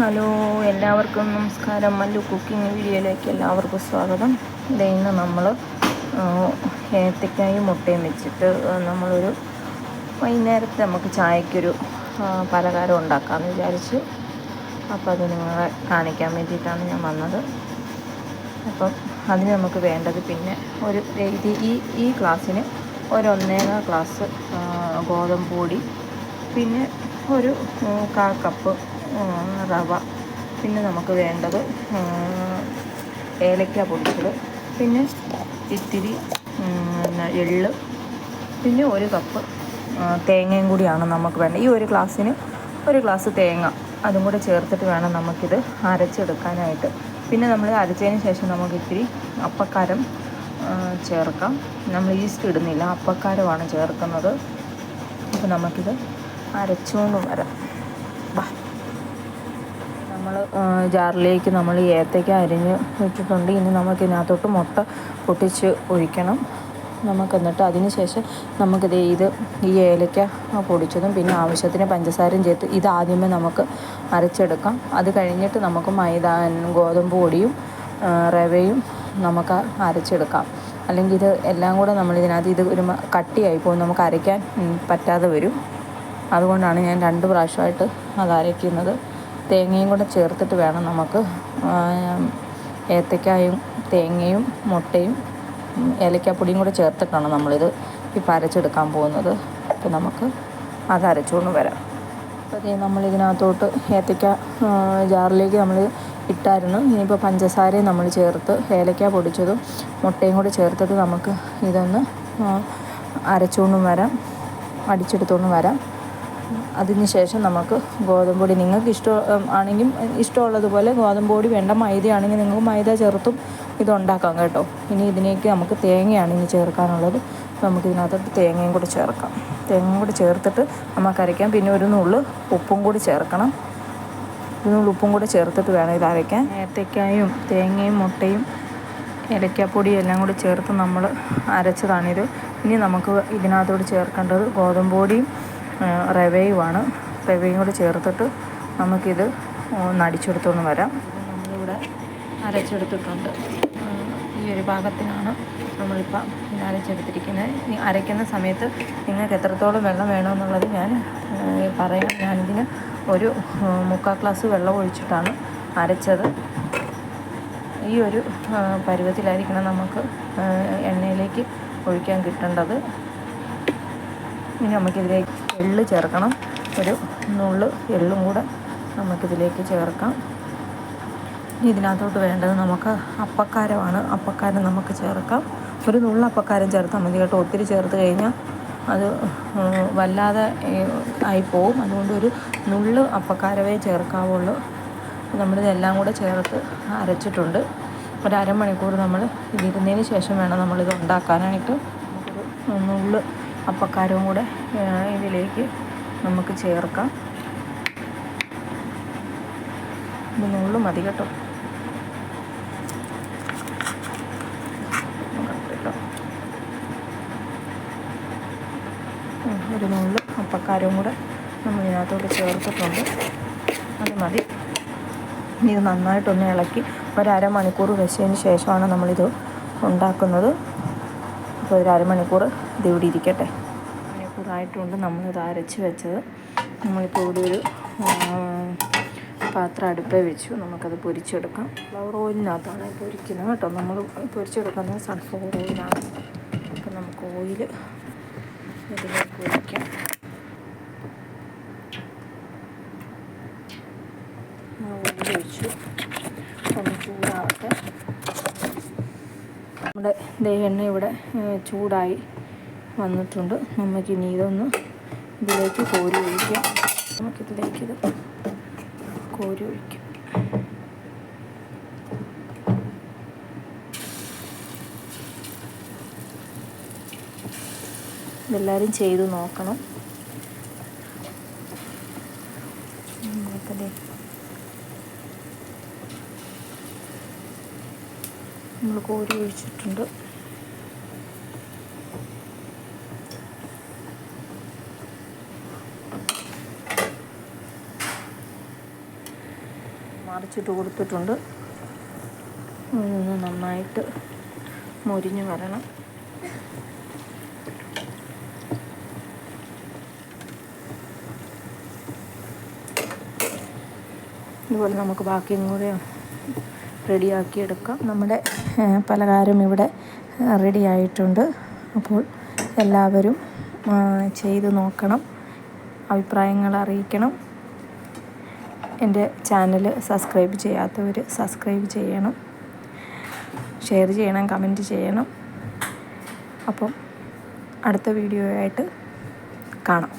Hello എല്ലാവർക്കും നമസ്കാരം. Mallu cooking വീഡിയോയിലേക്ക് എല്ലാവർക്കും സ്വാഗതം. ഇന്ന് നമ്മൾ ഏത്തക്കായും മുട്ടയും വെച്ചിട്ട് നമ്മളൊരു വൈകുന്നേരത്തെ നമുക്ക് ചായക്കൊരു പലഹാരം ഉണ്ടാക്കാമെന്ന് വിചാരിച്ചു. അപ്പോൾ അത് നിങ്ങളെ കാണിക്കാൻ വേണ്ടിയിട്ടാണ് ഞാൻ വന്നത്. അപ്പം അതിന് നമുക്ക് വേണ്ടത് പിന്നെ ഒരു രീതി ഈ ഈ ക്ലാസ്സിന് ഒരു ക്ലാസ് ഗോതമ്പൂടി പൊടി പിന്നെ ഒരു കാൽ കപ്പ് റവ. പിന്നെ നമുക്ക് വേണ്ടത് ഏലക്ക പൊടിച്ചത്. പിന്നെ ഇത്തിരി എള്ള്. പിന്നെ ഒരു കപ്പ് തേങ്ങയും കൂടിയാണ് നമുക്ക് വേണ്ടത്. ഈ ഒരു ഗ്ലാസ്സിന് ഒരു ഗ്ലാസ് തേങ്ങ. അതും കൂടെ ചേർത്തിട്ട് വേണം നമുക്കിത് അരച്ചെടുക്കാനായിട്ട്. പിന്നെ നമ്മൾ അരച്ചതിന് ശേഷം നമുക്ക് ഇത്തിരി അപ്പക്കാരം ചേർക്കാം. നമ്മൾ ഈസ്റ്റ് ഇടുന്നില്ല അപ്പക്കാരമാണ് ചേർക്കുന്നത്. അപ്പോൾ നമുക്കിത് അരച്ചുകൊണ്ട് വരാം. നമ്മൾ ജാറിലേക്ക് നമ്മൾ ഏത്തയ്ക്ക അരിഞ്ഞ് വെച്ചിട്ടുണ്ട്. ഇനി നമുക്ക് ഇതിനകത്തോട്ട് മുട്ട പൊട്ടിച്ച് ഒഴിക്കണം. നമുക്ക് എന്നിട്ട് അതിന് ശേഷം നമുക്കിത് ഇത് ഈ ഏലയ്ക്ക പൊടിച്ചതും പിന്നെ ആവശ്യത്തിന് പഞ്ചസാരയും ചേർത്ത് ഇത് ആദ്യമേ നമുക്ക് അരച്ചെടുക്കാം. അത് കഴിഞ്ഞിട്ട് നമുക്ക് മൈദ ഗോതമ്പ് പൊടിയും റവയും നമുക്ക് അരച്ചെടുക്കാം. അല്ലെങ്കിൽ ഇത് എല്ലാം കൂടെ നമ്മൾ ഇതിനകത്ത് ഇത് ഒരു കട്ടിയായി പോകും. നമുക്ക് അരയ്ക്കാൻ പറ്റാതെ വരും. അതുകൊണ്ടാണ് ഞാൻ രണ്ട് പ്രാവശ്യമായിട്ട് അത് അരയ്ക്കുന്നത്. തേങ്ങയും കൂടെ ചേർത്തിട്ട് വേണം നമുക്ക് ഏത്തക്കായും തേങ്ങയും മുട്ടയും ഏലക്കാപ്പൊടിയും കൂടെ ചേർത്തിട്ടാണ് നമ്മളിത് ഇപ്പം അരച്ചെടുക്കാൻ പോകുന്നത്. അപ്പോൾ നമുക്ക് അത് അരച്ചുകൊണ്ട് വരാം. അപ്പോൾ അതേ നമ്മളിതിനകത്തോട്ട് ഏത്തക്ക ജാറിലേക്ക് നമ്മൾ ഇട്ടായിരുന്നു. ഇനിയിപ്പോൾ പഞ്ചസാരയും നമ്മൾ ചേർത്ത് ഏലക്ക പൊടിച്ചതും മുട്ടയും കൂടെ ചേർത്തിട്ട് നമുക്ക് ഇതൊന്ന് അരച്ചുകൊണ്ടും വരാം. അടിച്ചെടുത്തുകൊണ്ടും വരാം. അതിന് ശേഷം നമുക്ക് ഗോതമ്പ് പൊടി. നിങ്ങൾക്ക് ഇഷ്ടം ആണെങ്കിൽ ഇഷ്ടമുള്ളതുപോലെ ഗോതമ്പ് പൊടി വേണ്ട മൈദയാണെങ്കിൽ നിങ്ങൾക്ക് മൈദ ചേർത്തും ഇത് ഉണ്ടാക്കാം കേട്ടോ. ഇനി ഇതിനേക്ക് നമുക്ക് തേങ്ങയാണ് ഇനി ചേർക്കാനുള്ളത്. നമുക്ക് ഇതിനകത്തോട്ട് തേങ്ങയും കൂടി ചേർക്കാം. തേങ്ങയും കൂടി ചേർത്തിട്ട് നമുക്ക് അരയ്ക്കാം. പിന്നെ ഒരു നുള്ളു ഉപ്പും കൂടി ചേർക്കണം. ഒരു നുള്ളു ഉപ്പും കൂടി ചേർത്തിട്ട് വേണം ഇത് അരയ്ക്കാൻ. ഏത്തക്കായും തേങ്ങയും മുട്ടയും ഏലക്കാപ്പൊടിയും എല്ലാം കൂടി ചേർത്ത് നമ്മൾ അരച്ചതാണിത്. ഇനി നമുക്ക് ഇതിനകത്തോട് ചേർക്കേണ്ടത് ഗോതമ്പ് പൊടിയും റവയുമാണ്. റവയും കൂടെ ചേർത്തിട്ട് നമുക്കിത് ഒന്ന് വരാം. നമ്മളിവിടെ അരച്ചെടുത്തിട്ടുണ്ട്. ഈ ഒരു ഭാഗത്തിനാണ് നമ്മളിപ്പം അരച്ചെടുത്തിരിക്കുന്നത്. അരയ്ക്കുന്ന സമയത്ത് നിങ്ങൾക്ക് എത്രത്തോളം വെള്ളം വേണമെന്നുള്ളത് ഞാൻ പറയാം. ഞാനിതിന് ഒരു മുക്കാൽ ഗ്ലാസ് വെള്ളം ഒഴിച്ചിട്ടാണ് അരച്ചത്. ഈ ഒരു പരുവത്തിലായിരിക്കണം നമുക്ക് എണ്ണയിലേക്ക് ഒഴിക്കാൻ കിട്ടേണ്ടത്. ഇനി നമുക്കിതിലേക്ക് എള്ള് ചേർക്കണം. ഒരു നുള്ള് എള്ളും കൂടെ നമുക്കിതിലേക്ക് ചേർക്കാം. ഇനി ഇതിനകത്തോട്ട് വേണ്ടത് നമുക്ക് അപ്പക്കാരമാണ്. അപ്പക്കാരം നമുക്ക് ചേർക്കാം. ഒരു നുള്ള അപ്പക്കാരം ചേർത്താൽ മതി കേട്ടോ. ഒത്തിരി ചേർത്ത് കഴിഞ്ഞാൽ അത് വല്ലാതെ ആയിപ്പോവും പോവും. അതുകൊണ്ട് ഒരു നുള്ള് അപ്പക്കാരവേ ചേർക്കാവുള്ളൂ. നമ്മളിതെല്ലാം കൂടെ ചേർത്ത് അരച്ചിട്ടുണ്ട്. ഒരു അരമണിക്കൂർ നമ്മൾ ഇതിരുന്നതിന് ശേഷം വേണം നമ്മളിത് ഉണ്ടാക്കാനായിട്ട്. നമുക്കൊരു നുള്ള് അപ്പക്കാരവും കൂടെ ഇതിലേക്ക് നമുക്ക് ചേർക്കാം. ഇത് നുള്ളു മതി കേട്ടോ. ഒരു നുള്ളു അപ്പക്കാരവും കൂടെ നമ്മൾ ഇതിനകത്തോട്ട് ചേർത്തിട്ടുണ്ട്. അത് മതി. ഇത് നന്നായിട്ടൊന്ന് ഇളക്കി ഒരമണിക്കൂർ വെച്ചതിന് ശേഷമാണ് നമ്മളിത് ഉണ്ടാക്കുന്നത്. അപ്പോൾ ഒരു അരമണിക്കൂർ ഇത് ഇവിടെ ഇരിക്കട്ടെ. മണിക്കൂറായിട്ടുണ്ട് നമ്മളിത് അരച്ച് വെച്ചത്. നമ്മളിപ്പോൾ ഇവിടെ ഒരു പാത്രം അടുപ്പേ വെച്ചു. നമുക്കത് പൊരിച്ചെടുക്കാം. ഫ്ലവർ ഓയിലിനകത്താണ് പൊരിക്കുന്നത് കേട്ടോ. നമ്മൾ പൊരിച്ചെടുക്കുന്നത് സൺഫ്ലവർ ഓയിലാണ്. അപ്പം നമുക്ക് ഓയിൽ ഇതിലേക്ക് പൊരിക്കാം. ഓയിൽ ഒഴിച്ചു ചൂടാവട്ടെ. നമ്മുടെ എണ്ണ ഇവിടെ ചൂടായി. വന്നിട്ടുണ്ട്. നമുക്കിനി ഇതൊന്ന് ഇതിലേക്ക് കോരി ഒഴിക്കാം. നമുക്കിതിലേക്ക് ഇത് കോരി ഒഴിക്കാം. ഇതെല്ലാവരും ചെയ്തു നോക്കണം. നമ്മൾ കോരി ഒഴിച്ചിട്ടുണ്ട്. മറിച്ചിട്ട് കൊടുത്തിട്ടുണ്ട്. നന്നായിട്ട് മുരിഞ്ഞ് വരണം. ഇതുപോലെ നമുക്ക് ബാക്കിയും കൂടെ റെഡിയാക്കി എടുക്കാം നമ്മുടെ പലഹാരം ഇവിടെ റെഡി ആയിട്ടുണ്ട്. അപ്പോൾ എല്ലാവരും ചെയ്ത് നോക്കണം. അഭിപ്രായങ്ങൾ അറിയിക്കണം. എന്റെ ചാനൽ സബ്സ്ക്രൈബ് ചെയ്യാത്തവർ സബ്സ്ക്രൈബ് ചെയ്യണം. ഷെയർ ചെയ്യണം കമന്റ് ചെയ്യണം. അപ്പം അടുത്ത വീഡിയോ ആയിട്ട് കാണാം.